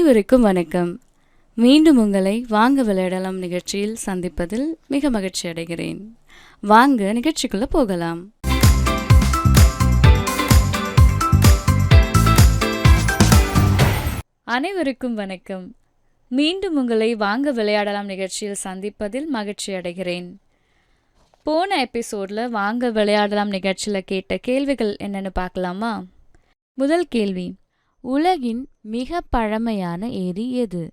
அனைவருக்கும் வணக்கம். மீண்டும் உங்களை வாங்க விளையாடலாம் நிகழ்ச்சியில் சந்திப்பதில் மிக மகிழ்ச்சி அடைகிறேன். வாங்க நிகழ்ச்சிக்குள்ள போகலாம். அனைவருக்கும் வணக்கம். மீண்டும் உங்களை வாங்க விளையாடலாம் நிகழ்ச்சியில் சந்திப்பதில் மகிழ்ச்சி அடைகிறேன். போன எபிசோடில் வாங்க விளையாடலாம் நிகழ்ச்சியில் கேட்ட கேள்விகள் என்னென்னு பார்க்கலாமா? முதல் கேள்வி உலகின் மிக பழமையான ஏரி எது?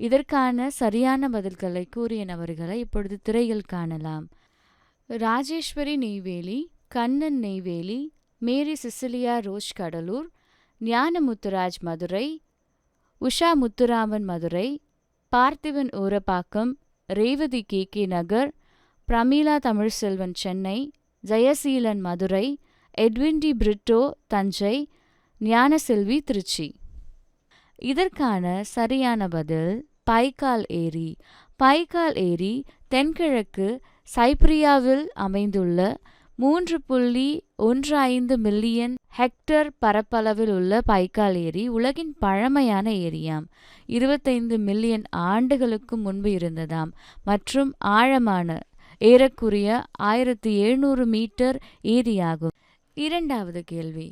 இதற்கான சரியான பதில்களை கூறிய நபர்களை இப்பொழுது திரையில் காணலாம். Rajeswari Neyveli Kannan Neyveli Mary Cecilia Rosh Cuddalore Gnanamuthuraj Madurai Usha Muthuraman Madurai Parthiban Urapakkam Revathi K K Nagar Pramila Tamilselvan Chennai Jayaseelan Madurai Edwin T Britto Thanjai Gnanaselvi Trichy. இதற்கான சரியான பதில் பைக்கால் ஏரி. பைக்கால் ஏரி தென்கிழக்கு சைப்ரியாவில் அமைந்துள்ள மூன்று புள்ளி ஒன்று ஐந்து மில்லியன் ஹெக்டர் பரப்பளவில் உள்ள பைக்கால் ஏரி உலகின் பழமையான ஏரியாம். இருபத்தைந்து மில்லியன் ஆண்டுகளுக்கு முன்பு இருந்ததாம் மற்றும் ஆழமான ஏறக்குறைய ஆயிரத்தி எழுநூறு மீட்டர் ஏரியாகும். இரண்டாவது கேள்வி.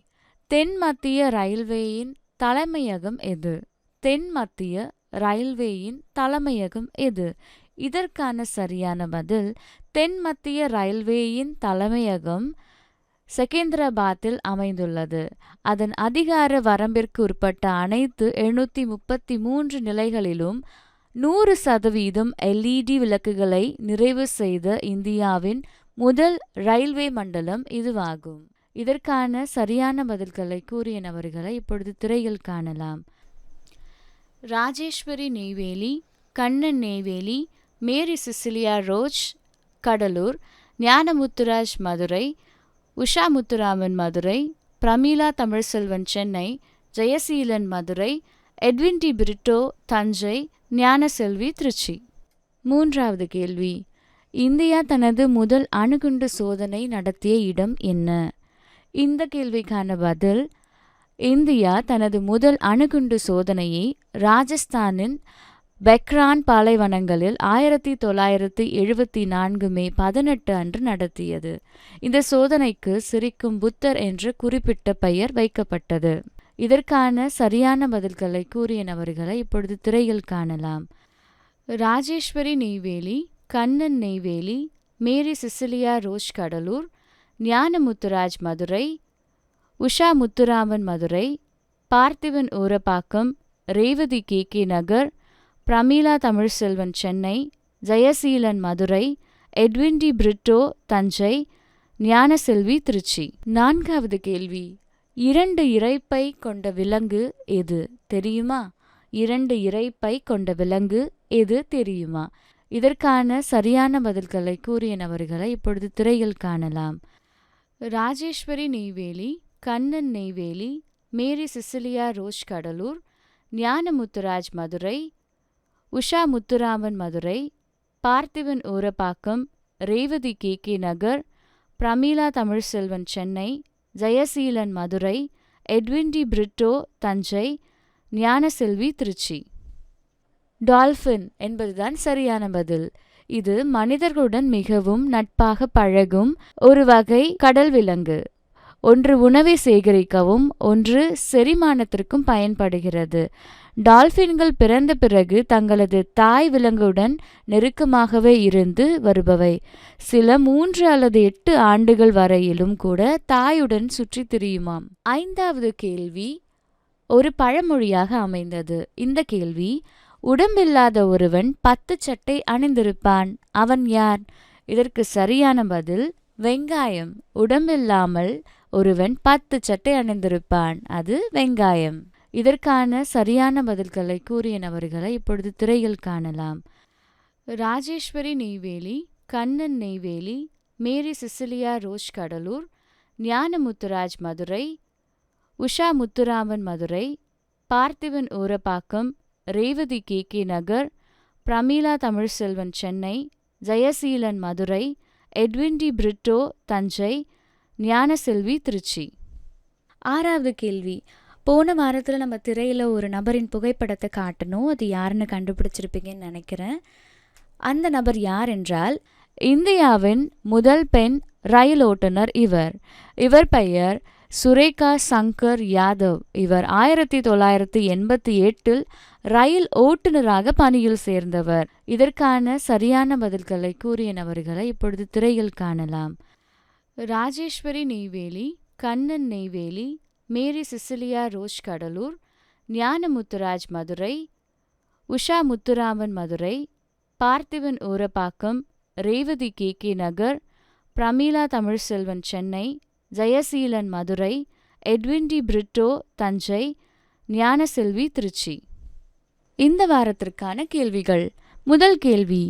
தென் மத்திய ரயில்வேயின் தலைமையகம் எது? தென் மத்திய ரயில்வேயின் தலைமையகம் எது? இதற்கான சரியான பதில் தென் மத்திய ரயில்வேயின் தலைமையகம் செகந்திராபாத்தில் அமைந்துள்ளது. அதன் அதிகார வரம்பிற்கு உட்பட்ட அனைத்து எழுநூற்றி முப்பத்தி மூன்று நிலைகளிலும் நூறு சதவீதம் எல்இடி விளக்குகளை நிறைவு செய்த இந்தியாவின் முதல் ரயில்வே மண்டலம் இதுவாகும். இதற்கான சரியான பதில்களை கூறிய நபர்களை இப்பொழுது திரையில் காணலாம். Rajeswari Neyveli Kannan Neyveli Mary Cecilia Roj Cuddalore Gnanamuthuraj Madurai Usha Muthuraman Madurai Pramila Tamilselvan Chennai Jayaseelan Madurai Edwin T Britto Thanjai Gnanaselvi Trichy. மூன்றாவது கேள்வி. இந்தியா தனது முதல் அணுகுண்டு சோதனை நடத்திய இடம் என்ன? இந்த கேள்விக்கான பதில் இந்தியா தனது முதல் அணுகுண்டு சோதனையை ராஜஸ்தானின் பெக்ரான் பாலைவனங்களில் ஆயிரத்தி தொள்ளாயிரத்தி எழுபத்தி நான்கு மே பதினெட்டு அன்று நடத்தியது. இந்த சோதனைக்கு சிரிக்கும் புத்தர் என்று குறிப்பிட்ட பெயர் வைக்கப்பட்டது. இதற்கான சரியான பதில்களை கூறிய நபர்களை இப்பொழுது திரையில் காணலாம். Rajeswari Neyveli Kannan Neyveli Mary Cecilia Rosh Cuddalore Gnanamuthuraj Madurai Usha Muthuraman Madurai Parthiban Urapakkam Revathi K K Nagar Pramila Tamilselvan Chennai Jayaseelan Madurai Edwin T Britto Thanjai Gnanaselvi Trichy. நான்காவது கேள்வி. இரண்டு இறைப்பை கொண்ட விலங்கு எது தெரியுமா? இரண்டு இறைப்பை கொண்ட விலங்கு எது தெரியுமா? இதற்கான சரியான பதில்களை கூறிய நபர்களை இப்பொழுது திரையில் காணலாம். Rajeswari Neyveli Kannan Neyveli Mary Cecilia Rosh Cuddalore Gnanamuthuraj Madurai Usha Muthuraman Madurai Parthivan Urapakkam Revathi K K Nagar Pramila Tamilselvan Chennai Jayaseelan Madurai Edwin T Britto Thanjai Gnanaselvi Trichy. Dolphin என்பதுதான் சரியான பதில். இது மனிதர்களுடன் மிகவும் நட்பாக பழகும் ஒரு வகை கடல் விலங்கு. ஒன்று உணவை சேகரிக்கவும் ஒன்று செரிமானத்திற்கும் பயன்படுகிறது. டால்பின்கள் பிறந்த பிறகு தங்களது தாய் விலங்குடன் நெருக்கமாகவே இருந்து வருபவை. சில மூன்று அல்லது எட்டு ஆண்டுகள் வரையிலும் கூட தாயுடன் சுற்றி திரியுமாம். ஐந்தாவது கேள்வி ஒரு பழமொழியாக அமைந்தது. இந்த கேள்வி உடம்பில்லாத ஒருவன் பத்து சட்டை அணிந்திருப்பான். அவன் யார்? இதற்கு சரியான பதில் வெங்காயம். உடம்பில்லாமல் ஒருவன் பத்து சட்டை அணிந்திருப்பான். அது வெங்காயம். இதற்கான சரியான பதில்களை கூறிய நபர்களை இப்பொழுது திரையில் காணலாம். Rajeswari Neyveli Kannan Neyveli Mary Cecilia Rosh Cuddalore Gnanamuthuraj Madurai Usha Muthuraman Madurai Parthiban Urapakkam Revathi K K Nagar Pramila Tamilselvan Chennai Jayaseelan Madurai Edwin T Britto Thanjai Gnanaselvi Trichy. ஆறாவது கேள்வி. போன வாரத்தில் நம்ம திரையில் ஒரு நபரின் புகைப்படத்தை காட்டணும். அது யாருன்னு கண்டுபிடிச்சிருப்பீங்கன்னு நினைக்கிறேன். அந்த நபர் யார் என்றால் இந்தியாவின் முதல் பெண் ரயில் ஓட்டுநர் இவர். இவர் பெயர் சுரேகா சங்கர் யாதவ். இவர் ஆயிரத்தி தொள்ளாயிரத்தி எண்பத்தி எட்டில் ரயில் ஓட்டுநராக பணியில் சேர்ந்தவர். இதற்கான சரியான பதில்களை கூறிய நபர்களை இப்பொழுது திரையில் காணலாம். Rajeswari Neyveli Kannan Neyveli Mary Cecilia Rosh Cuddalore Gnanamuthuraj Madurai Usha Muthuraman Madurai Parthiban Urapakkam Revathi K K Nagar Pramila Tamilselvan Chennai Jayaseelan Madurai Edwin T Britto Thanjai Gnanaselvi Trichy. இந்த வாரத்திற்கான கேள்விகள். முதல் கேள்வி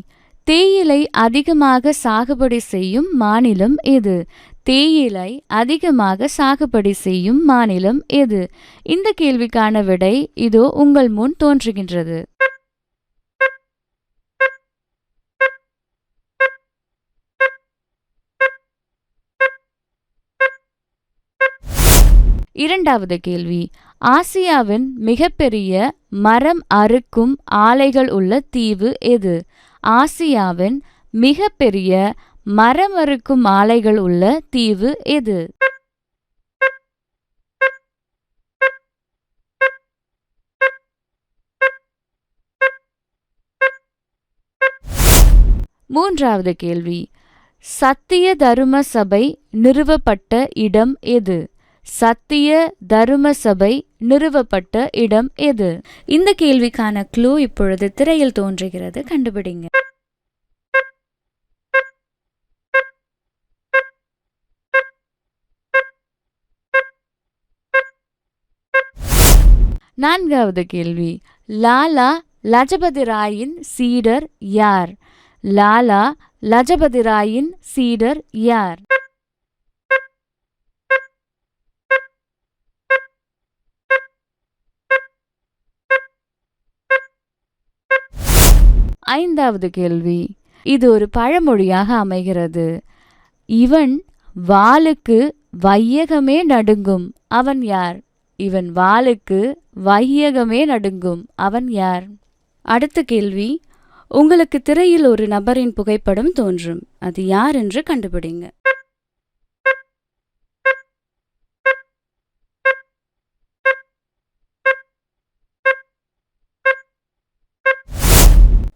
தேயிலை அதிகமாக சாகுபடி செய்யும் மாநிலம் எது? தேயிலை அதிகமாக சாகுபடி செய்யும் மாநிலம் எது? இந்த கேள்விக்கான விடை இதோ உங்கள் முன் தோன்றுகின்றது. இரண்டாவது கேள்வி. ஆசியாவின் மிகப்பெரிய மரம் அறுக்கும் ஆலைகள் உள்ள தீவு எது? ஆசியாவின் மிகப்பெரிய மரம் அறுக்கும் ஆலைகள் உள்ள தீவு எது? மூன்றாவது கேள்வி. சத்திய தரும சபை நிறுவப்பட்ட இடம் எது? சத்திய தரும சபை நிறுவப்பட்ட இடம் எது? இந்த கேள்விக்கான க்ளூ இப்பொழுது திரையில் தோன்றுகிறது. கண்டுபிடிங்க. நான்காவது கேள்வி. லாலா லஜபதி ராயின் சீடர் யார்? லாலா லஜபதி ராயின் சீடர் யார்? ஐந்தாவது கேள்வி. இது ஒரு பழமொழியாக அமைகிறது. இவன் வாளுக்கு வையகமே நடுங்கும். அவன் யார்? இவன் வாளுக்கு வையகமே நடுங்கும். அவன் யார்? அடுத்த கேள்வி. உங்களுக்கு திரையில் ஒரு நபரின் புகைப்படம் தோன்றும். அது யார் என்று கண்டுபிடிங்க.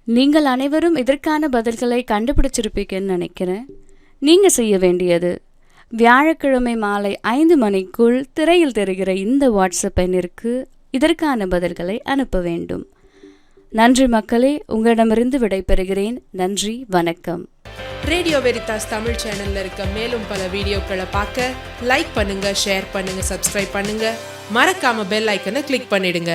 நீங்கள் அனைவரும் இதற்கான பதில்களை கண்டுபிடிச்சிருப்பீங்கன்னு நினைக்கிறேன். நீங்க செய்ய வேண்டியது வியாழக்கிழமை மாலை ஐந்து மணிக்குள் திரையில் தெரிகிற இந்த வாட்ஸ்அப் எண்ணிற்கு இதற்கான பதில்களை அனுப்ப வேண்டும். நன்றி மக்களே உங்களிடமிருந்து விடைபெறுகிறேன். நன்றி வணக்கம். ரேடியோ வெரிதாஸ் தமிழ் சேனல்ல இருக்க மேலும் பல வீடியோக்களை பார்க்க லைக் பண்ணுங்க ஷேர் பண்ணுங்க சப்ஸ்கிரைப் பண்ணுங்க. மறக்காம பெல் ஐக்கனை கிளிக் பண்ணிடுங்க.